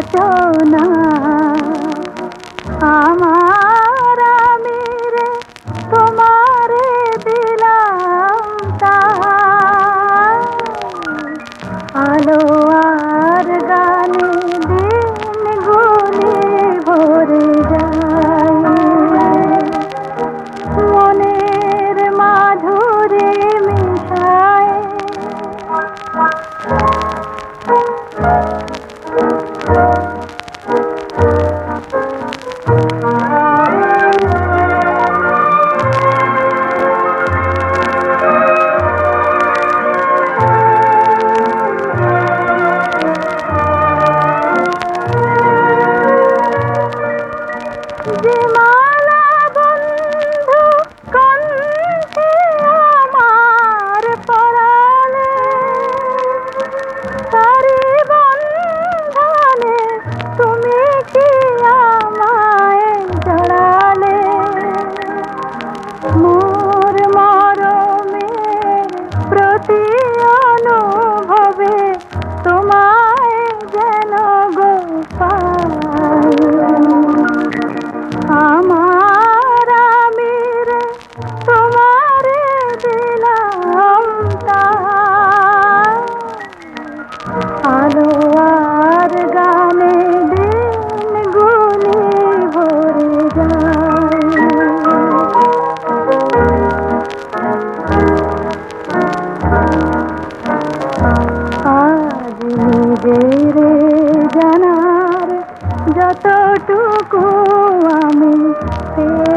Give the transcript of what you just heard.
বাঁচাও না ராமா যতটুকু আমি পেয়ে